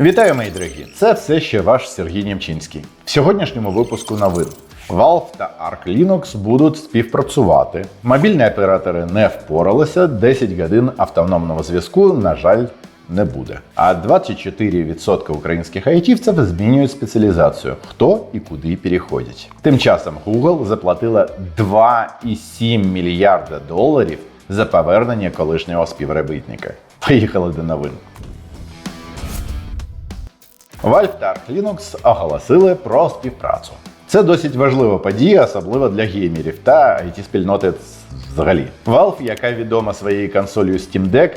Вітаю, мої дорогі! Це все ще ваш Сергій Німчинський. В сьогоднішньому випуску новин. Valve та Arc Linux будуть співпрацювати. Мобільні оператори не впоралися, 10 годин автономного зв'язку, на жаль, не буде. А 24% українських айтівців змінюють спеціалізацію, хто і куди переходять. Тим часом Google заплатила 2,7 мільярда доларів за повернення колишнього співробітника. Поїхали до новин. Valve та Arch Linux оголосили про співпрацю. Це досить важлива подія, особливо для геймерів та it спільноти взагалі. Valve, яка відома своєю консолью Steam Deck,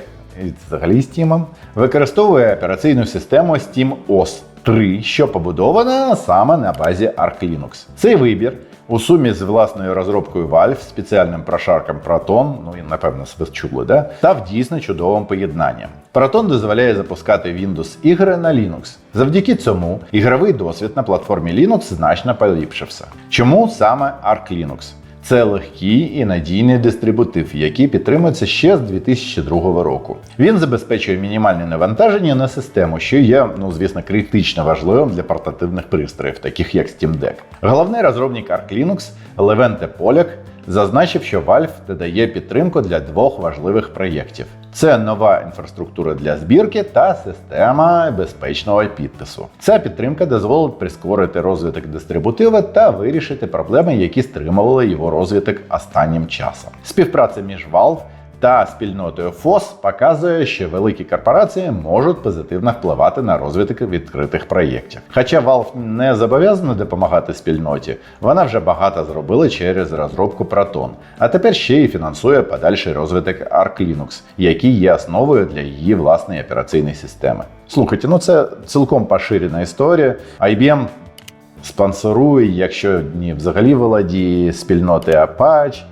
і взагалі Steam, використовує операційну систему SteamOS 3, що побудована саме на базі Arch Linux. Цей вибір у сумі з власною розробкою Valve, спеціальним прошарком Proton, ну і напевно ви да? став дійсно чудовим поєднанням. Proton дозволяє запускати Windows ігри на Linux. Завдяки цьому ігровий досвід на платформі Linux значно поліпшився. Чому саме Arc Linux? Це легкий і надійний дистрибутив, який підтримується ще з 2002 року. Він забезпечує мінімальне навантаження на систему, що є, ну звісно, критично важливим для портативних пристроїв, таких як Steam Deck. Головний розробник Arc Linux Левенте Поляк зазначив, що Valve додає підтримку для двох важливих проєктів. Це нова інфраструктура для збірки та система безпечного підпису. Ця підтримка дозволить прискорити розвиток дистрибутива та вирішити проблеми, які стримували його розвиток останнім часом. Співпраця між Valve та спільнотою FOSS показує, що великі корпорації можуть позитивно впливати на розвиток відкритих проєктів. Хоча Valve не зобов'язана допомагати спільноті, вона вже багато зробила через розробку Proton, а тепер ще й фінансує подальший розвиток Arch Linux, який є основою для її власної операційної системи. Слухайте, ну це цілком поширена історія. IBM спонсорує, якщо не взагалі володіє спільноти Apache,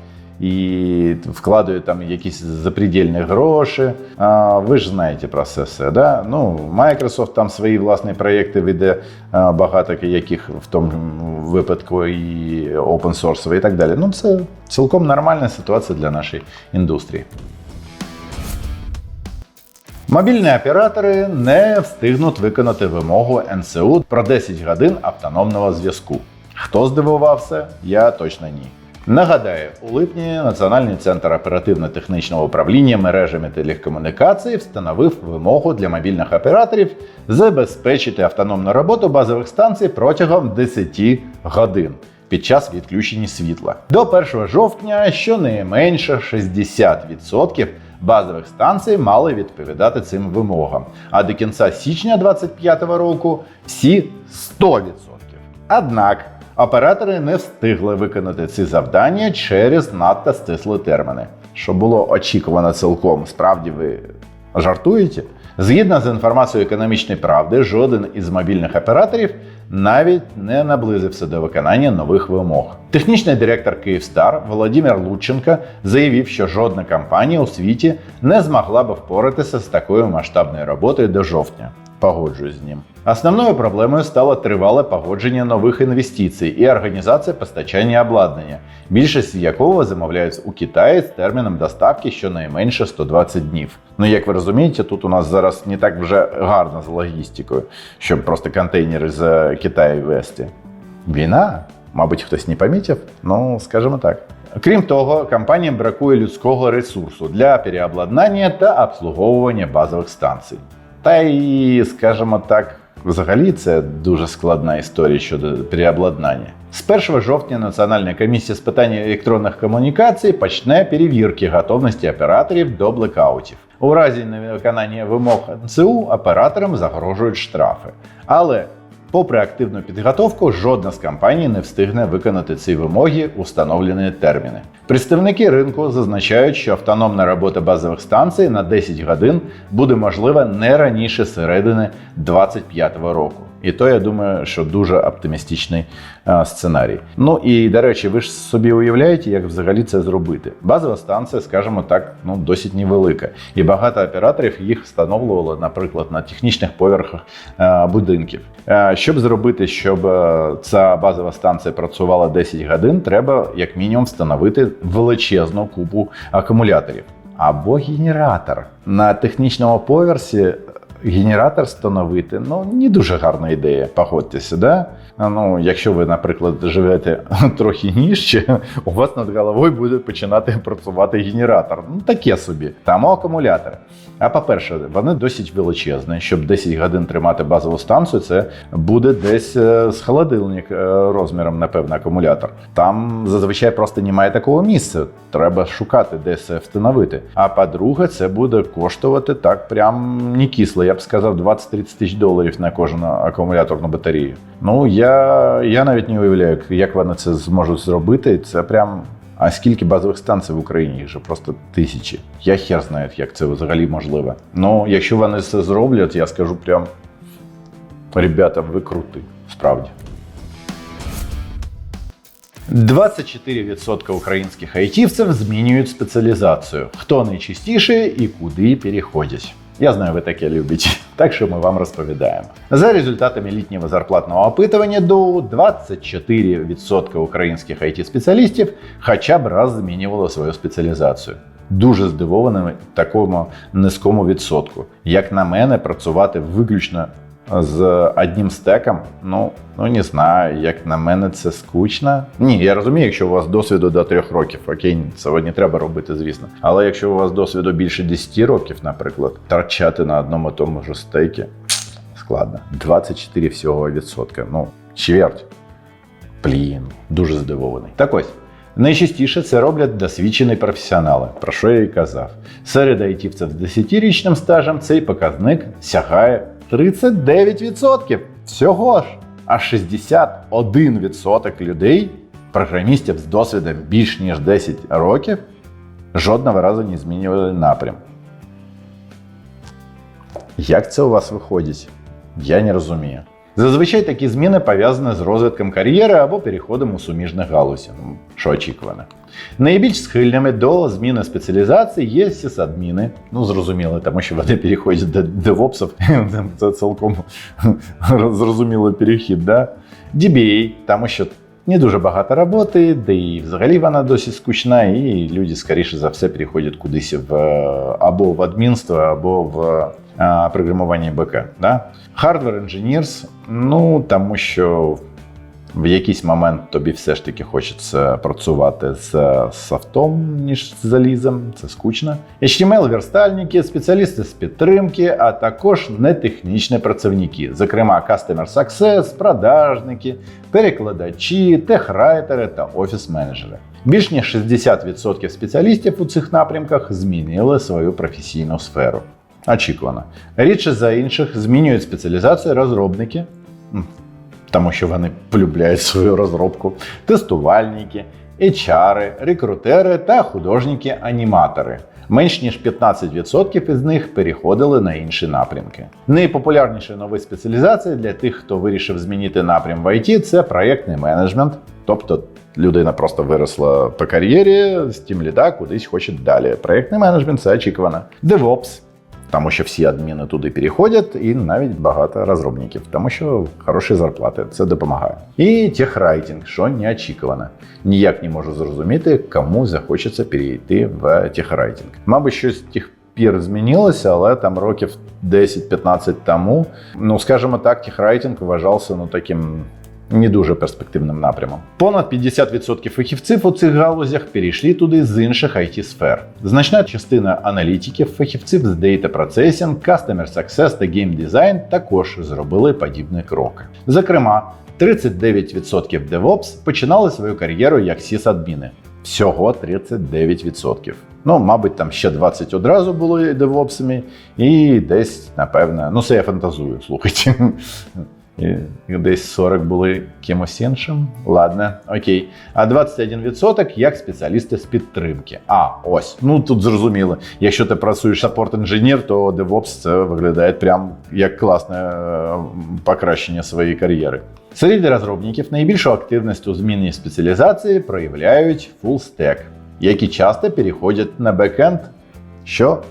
і вкладує там якісь запредельні гроші. А, ви ж знаєте про це все. Да? Ну, Microsoft там свої власні проєкти веде, багато яких в тому випадку і open source і так далі. Ну, це цілком нормальна ситуація для нашої індустрії. Мобільні оператори не встигнуть виконати вимогу НСУ про 10 годин автономного зв'язку. Хто здивувався, я точно ні. Нагадаю, у липні Національний центр оперативно-технічного управління мережами телекомунікацій встановив вимогу для мобільних операторів забезпечити автономну роботу базових станцій протягом 10 годин під час відключення світла. До 1 жовтня щонайменше 60% базових станцій мали відповідати цим вимогам, а до кінця січня 2025 року всі 100%. Однак оператори не встигли виконати ці завдання через надто стислі терміни, що було очікувано цілком. Справді ви жартуєте? Згідно з інформацією економічної правди, жоден із мобільних операторів навіть не наблизився до виконання нових вимог. Технічний директор Київстар Володимир Лученко заявив, що жодна компанія у світі не змогла би впоратися з такою масштабною роботою до жовтня. Погоджуюсь з ним. Основною проблемою стало тривале погодження нових інвестицій і організація постачання обладнання, більшість якого замовляють у Китаї з терміном доставки щонайменше 120 днів. Ну як ви розумієте, тут у нас зараз не так вже гарно з логістикою, щоб просто контейнери з Китаю вести. Війна, мабуть, хтось не помітив, ну скажімо так. Крім того, компаніям бракує людського ресурсу для переобладнання та обслуговування базових станцій. Та й, скажімо так, взагалі це дуже складна історія щодо переобладнання. З 1 жовтня Національна комісія з питань електронних комунікацій почне перевірки готовності операторів до блекаутів. У разі невиконання вимог НСУ операторам загрожують штрафи. Але Попри активну підготовку, жодна з компаній не встигне виконати ці вимоги у встановлені терміни. Представники ринку зазначають, що автономна робота базових станцій на 10 годин буде можлива не раніше середини 2025 року. І то я думаю, що дуже оптимістичний сценарій. Ну і до речі, ви ж собі уявляєте, як взагалі це зробити? Базова станція, скажімо так, ну досить невелика, і багато операторів їх встановлювало, наприклад, на технічних поверхах будинків. Щоб зробити, щоб ця базова станція працювала 10 годин, треба як мінімум встановити величезну купу акумуляторів або генератор на технічному поверсі Генератор встановити ну не дуже гарна ідея, погодьтеся, да? Ну, якщо ви, наприклад, живете трохи нижче, у вас над головою буде починати працювати генератор. Ну таке собі. Там акумулятори. А по-перше, вони досить величезні. Щоб 10 годин тримати базову станцію, це буде десь е, з холодильник е, розміром, напевно, акумулятор. Там зазвичай просто немає такого місця. Треба шукати, де це встановити. А по-друге, це буде коштувати так, прям не кисло. Я б сказав, 20-30 тисяч доларів на кожну акумуляторну батарею. Ну я, я навіть не уявляю, як вони це зможуть зробити. Це прям. А скільки базових станцій в Україні? Їх же просто тисячі. Я хер знаю, як це взагалі можливо. Ну, якщо вони це зроблять, я скажу прям. Ребята, ви крути, справді. 24% українських айтівців змінюють спеціалізацію. Хто найчастіше і куди переходять. Я знаю, ви таке любите, так що ми вам розповідаємо. За результатами літнього зарплатного опитування до 24% українських it спеціалістів хоча б раз змінювали свою спеціалізацію. Дуже здивованими такому низькому відсотку. Як на мене, працювати виключно з одним стеком, ну ну не знаю, як на мене, це скучно. Ні, я розумію, якщо у вас досвіду до трьох років, окей, не треба робити, звісно. Але якщо у вас досвіду більше 10 років, наприклад, торчати на одному тому ж стейкі складно. 24 всього відсотка. Ну, чверть. Блін, дуже здивований. Так ось. Найчастіше це роблять досвідчені професіонали, про що я і казав. Серед айтівців з 10-річним стажем цей показник сягає 39%. Всього ж. А 61% людей, програмістів з досвідом більш ніж 10 років, жодного разу не змінювали напрям. Як це у вас виходить? Я не розумію. Зазвичай такі зміни пов'язані з розвитком кар'єри або переходом у суміжних галузі, ну, що очікувано. Найбільш схильними до зміни спеціалізації є сісадміни. Ну, зрозуміло, тому що вони переходять до девопсів. Це цілком зрозумілий перехід. Да? DBA, тому що не дуже багато роботи, де і взагалі вона досить скучна, і люди, скоріше за все, переходять кудись в або в адмінство, або в програмування БК. Да? Hardware Engineers, ну тому що в якийсь момент тобі все ж таки хочеться працювати з софтом, ніж з залізом, це скучно. HTML верстальники, спеціалісти з підтримки, а також нетехнічні працівники, зокрема Customer Success, продажники, перекладачі, техрайтери та офіс-менеджери. Більш ніж 60% спеціалістів у цих напрямках змінили свою професійну сферу. Очікувано. Рідше за інших змінюють спеціалізацію розробники, тому що вони полюбляють свою розробку, тестувальники, HR, рекрутери та художники-аніматори. Менш ніж 15% із них переходили на інші напрямки. Найпопулярніші нові спеціалізації для тих, хто вирішив змінити напрям в IT, це проєктний менеджмент, тобто людина просто виросла по кар'єрі, з тім ліда кудись хоче далі. Проєктний менеджмент це очікувано. DevOps тому що всі адміни туди переходять, і навіть багато розробників, тому що хороші зарплати це допомагає. І техрайтинг, що неочікувано. Ніяк не можу зрозуміти, кому захочеться перейти в техрайтинг. Мабуть, щось тих пір змінилося, але там років 10-15 тому, ну скажімо так, техрайтинг вважався ну таким не дуже перспективним напрямом. Понад 50% фахівців у цих галузях перейшли туди з інших it сфер. Значна частина аналітиків, фахівців з Data Processing, Customer Success та Game Design також зробили подібні кроки. Зокрема, 39% DevOps починали свою кар'єру як сісадміни. Всього 39%. Ну, мабуть, там ще 20 одразу були девопсами, і десь, напевне, ну це я фантазую, слухайте. І десь 40 були кимось іншим. Ладно, окей. А 21% як спеціалісти з підтримки. А, ось. Ну тут зрозуміло. Якщо ти працюєш саппорт інженер, то DevOps це виглядає прям як класне е, покращення своєї кар'єри. Серед розробників найбільшу активність у зміні спеціалізації проявляють full stack, які часто переходять на бекенд, що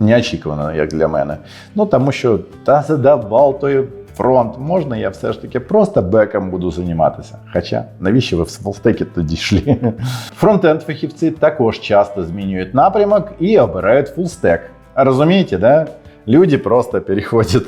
неочікувано, як для мене. Ну тому що та задавав той фронт можна, я все ж таки просто беком буду займатися. Хоча навіщо ви в фулстекі тоді йшли? Фронтенд фахівці також часто змінюють напрямок і обирають фулстек. Розумієте, да? люди просто переходят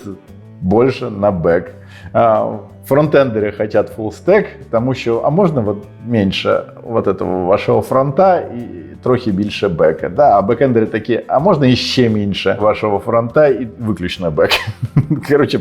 больше на бэк. А, Фронтендеры хотят full stack, тому що а можна вот менше вот этого вашого фронта і Трохи більше бека. Да, а бекендери такі, а можна іще менше вашого фронта і виключно бек. Коротше,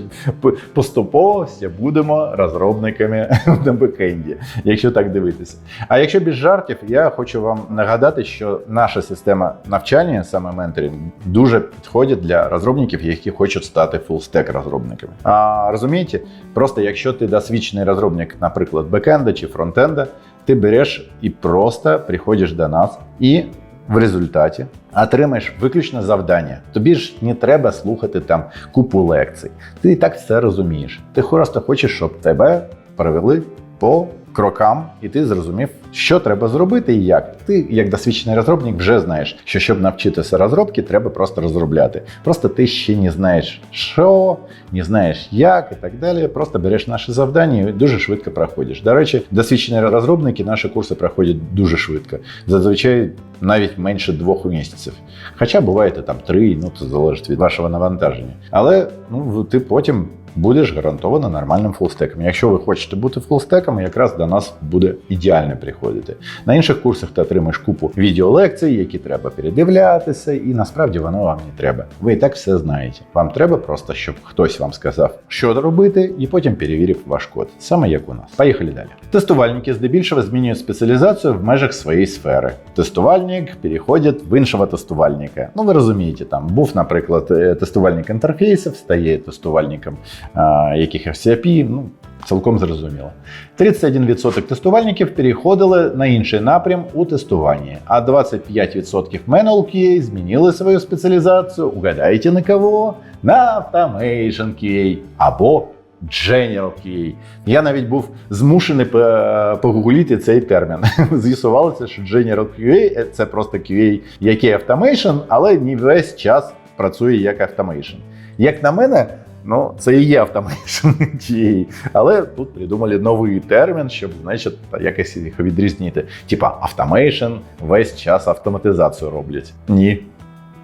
поступово всі будемо розробниками на бекенді, якщо так дивитися. А якщо без жартів, я хочу вам нагадати, що наша система навчання, саме менторинг, дуже підходить для розробників, які хочуть стати full-stack розробниками. А розумієте, просто якщо ти досвідчений розробник, наприклад, бекенда чи фронтенда, ти береш і просто приходиш до нас і. В результаті отримаєш виключно завдання. Тобі ж не треба слухати там купу лекцій. Ти і так все розумієш. Ти просто хочеш, щоб тебе провели по крокам, і ти зрозумів, що треба зробити і як. Ти, як досвідчений розробник, вже знаєш, що щоб навчитися розробки, треба просто розробляти. Просто ти ще не знаєш, що, не знаєш як і так далі. Просто береш наші завдання і дуже швидко проходиш. До речі, досвідчені розробники наші курси проходять дуже швидко. Зазвичай навіть менше двох місяців. Хоча буває там три, ну це залежить від вашого навантаження. Але ну ти потім будеш гарантовано нормальним фулстеком. Якщо ви хочете бути фулстеком, якраз до нас буде ідеально приходити. На інших курсах ти отримаєш купу відеолекцій, які треба передивлятися, і насправді воно вам не треба. Ви і так все знаєте. Вам треба просто, щоб хтось вам сказав, що робити, і потім перевірив ваш код. Саме як у нас. Поїхали далі. Тестувальники здебільшого змінюють спеціалізацію в межах своєї сфери. Тестувальник переходить в іншого тестувальника. Ну ви розумієте, там був, наприклад, е, тестувальник інтерфейсів, стає тестувальником а, якихось ну, цілком зрозуміло. 31% тестувальників переходили на інший напрям у тестуванні, а 25% Manual QA змінили свою спеціалізацію, угадайте на кого? На Automation QA або General QA. Я навіть був змушений по- погугліти цей термін. З'ясувалося, що General QA – це просто QA, який Automation, але не весь час працює як Automation. Як на мене, ну це і є Automation QA, але тут придумали новий термін, щоб значить, якось їх відрізнити. Типа автомейшн весь час автоматизацію роблять. Ні,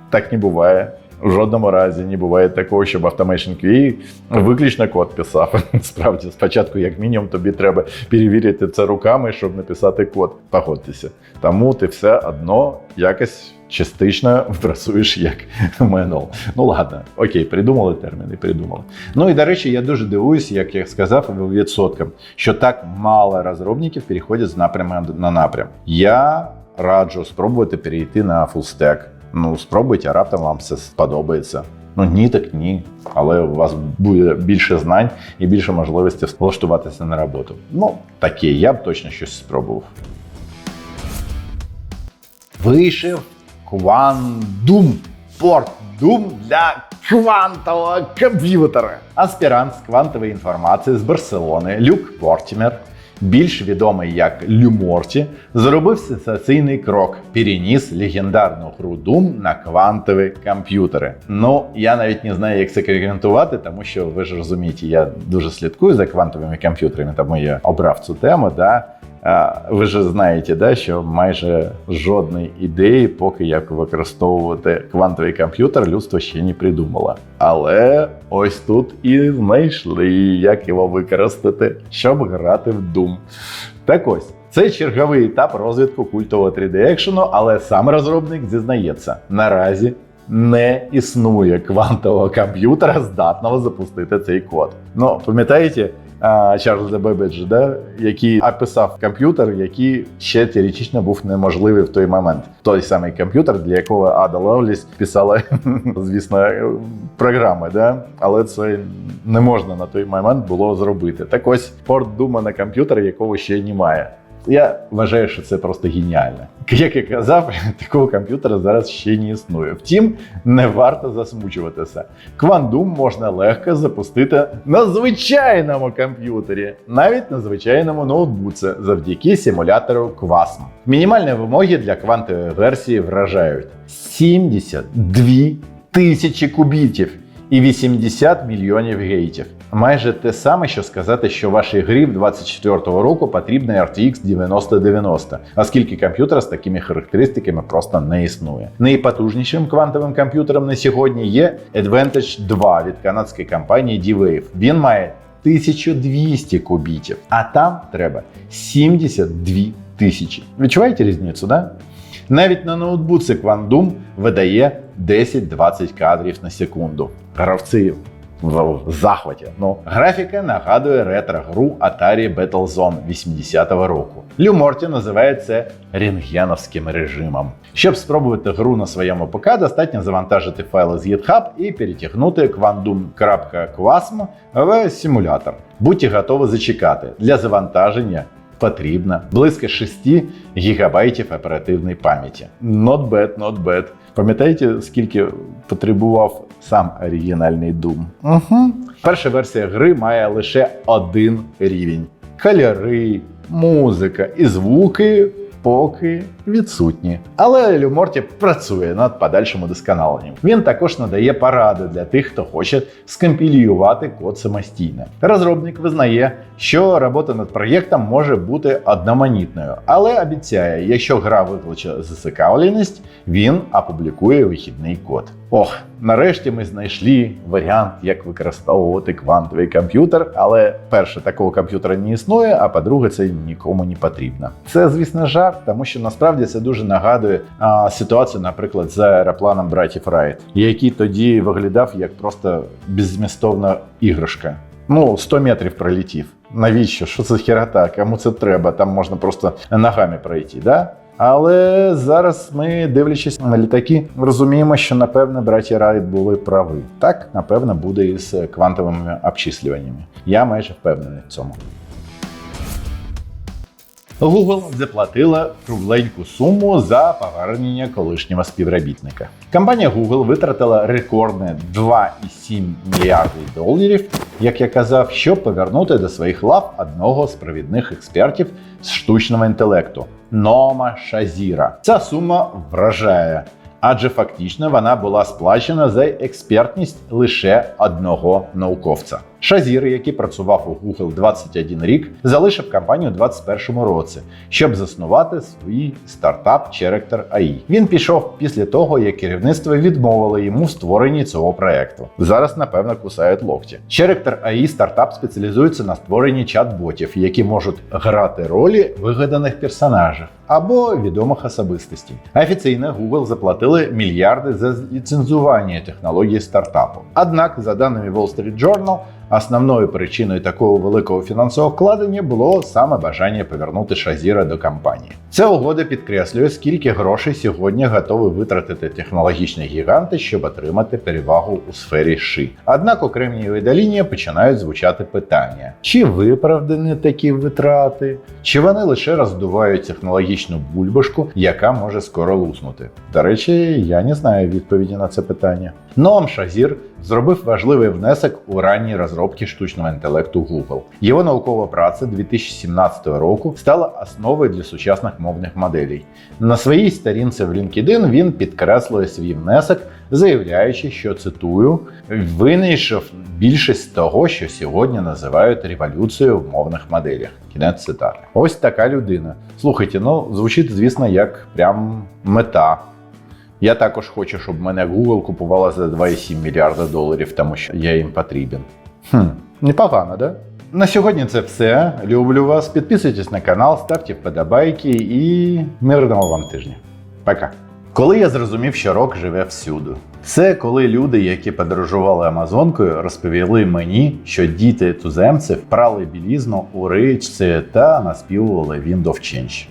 так не буває. В жодному разі не буває такого, щоб Automation QA виключно код писав. Справді, спочатку, як мінімум, тобі треба перевірити це руками, щоб написати код. Погодьтеся. Тому ти все одно якось частично працюєш як менул. Ну ладно, окей, придумали терміни, придумали. Ну і до речі, я дуже дивуюсь, як я сказав, відсоткам, що так мало розробників переходять з напряму на напрям. Я раджу спробувати перейти на stack. Ну, спробуйте, а раптом вам все сподобається. Ну ні, так ні. Але у вас буде більше знань і більше можливості влаштуватися на роботу. Ну, таке, я б точно щось спробував. Вийшов Quantum порт Doom для квантового комп'ютера. Аспірант з квантової інформації з Барселони Люк Вортімер, більш відомий як Люморті, зробив сенсаційний крок, переніс легендарну гру Doom на квантові комп'ютери. Ну, я навіть не знаю, як це коментувати, тому що ви ж розумієте, я дуже слідкую за квантовими комп'ютерами, тому я обрав цю тему. Да? Ви ж знаєте, да, що майже жодної ідеї, поки як використовувати квантовий комп'ютер, людство ще не придумало. Але ось тут і знайшли, як його використати, щоб грати в Doom. Так ось. Це черговий етап розвитку культового 3D екшену, але сам розробник зізнається, наразі не існує квантового комп'ютера, здатного запустити цей код. Ну, пам'ятаєте, Чарльза Бебеджа, да? який описав комп'ютер, який ще теоретично був неможливий в той момент. Той самий комп'ютер, для якого Ада Ловліс писала, звісно, програми, да? але це не можна на той момент було зробити. Так ось порт Дума на комп'ютер, якого ще немає. Я вважаю, що це просто геніально. Як я казав, такого комп'ютера зараз ще не існує. Втім, не варто засмучуватися. Квандум можна легко запустити на звичайному комп'ютері, навіть на звичайному ноутбуці, завдяки симулятору Quasm. Мінімальні вимоги для квантової версії вражають 72 тисячі кубітів і 80 мільйонів гейтів. Майже те саме, що сказати, що вашій грі в 24-го року потрібна RTX 9090, оскільки комп'ютер з такими характеристиками просто не існує. Найпотужнішим квантовим комп'ютером на сьогодні є Advantage 2 від канадської компанії D-Wave. Він має 1200 кубітів, а там треба 72 тисячі. Відчуваєте різницю, да? Навіть на ноутбуці Quantum видає 10-20 кадрів на секунду. Гравці в захваті. Ну, графіка нагадує ретро-гру Atari Battlezone 80-го року. Лю Морті називає це рентгеновським режимом. Щоб спробувати гру на своєму ПК, достатньо завантажити файли з GitHub і перетягнути quantum.quasm в симулятор. Будьте готові зачекати. Для завантаження потрібно близько 6 гігабайтів оперативної пам'яті. Not bad, not bad. Пам'ятаєте, скільки потребував сам оригінальний Doom? Угу. Перша версія гри має лише один рівень: кольори, музика і звуки. Поки відсутні. Але Люморті працює над подальшим удосконаленням. Він також надає поради для тих, хто хоче скомпілювати код самостійно. Розробник визнає, що робота над проєктом може бути одноманітною, але обіцяє, якщо гра викличе зацікавленість, він опублікує вихідний код. Ох, нарешті ми знайшли варіант, як використовувати квантовий комп'ютер. Але перше, такого комп'ютера не існує, а по-друге, це нікому не потрібно. Це, звісно, жарт, тому що насправді це дуже нагадує а, ситуацію, наприклад, з аеропланом братів Райт, який тоді виглядав як просто беззмістовна іграшка. Ну, 100 метрів пролетів. Навіщо? Що це херота? Кому це треба? Там можна просто ногами пройти. Да? Але зараз ми, дивлячись на літаки, розуміємо, що напевне браті Райт були праві. Так, напевно, буде і з квантовими обчислюваннями. Я майже впевнений в цьому. Google заплатила кругленьку суму за повернення колишнього співробітника. Компанія Google витратила рекордне 2,7 мільярди доларів, як я казав, щоб повернути до своїх лав одного з провідних експертів з штучного інтелекту Нома Шазіра. Ця сума вражає. Адже фактично вона була сплачена за експертність лише одного науковця. Шазір, який працював у Google 21 рік, залишив компанію у 2021 році, щоб заснувати свій стартап Character AI. Він пішов після того, як керівництво відмовило йому в створенні цього проекту. Зараз, напевно, кусають локті. Character AI стартап спеціалізується на створенні чат-ботів, які можуть грати ролі вигаданих персонажів або відомих особистостей. Офіційно Google заплатили мільярди за ліцензування технології стартапу. Однак, за даними Wall Street Journal, Основною причиною такого великого фінансового вкладення було саме бажання повернути Шазіра до компанії. Ця угода підкреслює, скільки грошей сьогодні готові витратити технологічні гіганти, щоб отримати перевагу у сфері ши. Однак окремі видаління починають звучати питання: чи виправдані такі витрати, чи вони лише роздувають технологічну бульбашку, яка може скоро луснути. До речі, я не знаю відповіді на це питання. Ноам Шазір зробив важливий внесок у ранні розробки штучного інтелекту Google. Його наукова праця 2017 року стала основою для сучасних мовних моделей. На своїй сторінці в LinkedIn він підкреслює свій внесок, заявляючи, що цитую, винайшов більшість того, що сьогодні називають революцією в мовних моделях. Кінець цитати. Ось така людина. Слухайте, ну звучить, звісно, як прям мета. Я також хочу, щоб мене Google купувала за 2,7 мільярда доларів, тому що я їм потрібен. Хм, непогано, да? На сьогодні це все. Люблю вас. Підписуйтесь на канал, ставте вподобайки і мирного вам тижня. Пока. Коли я зрозумів, що рок живе всюди. Це коли люди, які подорожували Амазонкою, розповіли мені, що діти туземців прали білізну у річці та наспівували Wind of Change.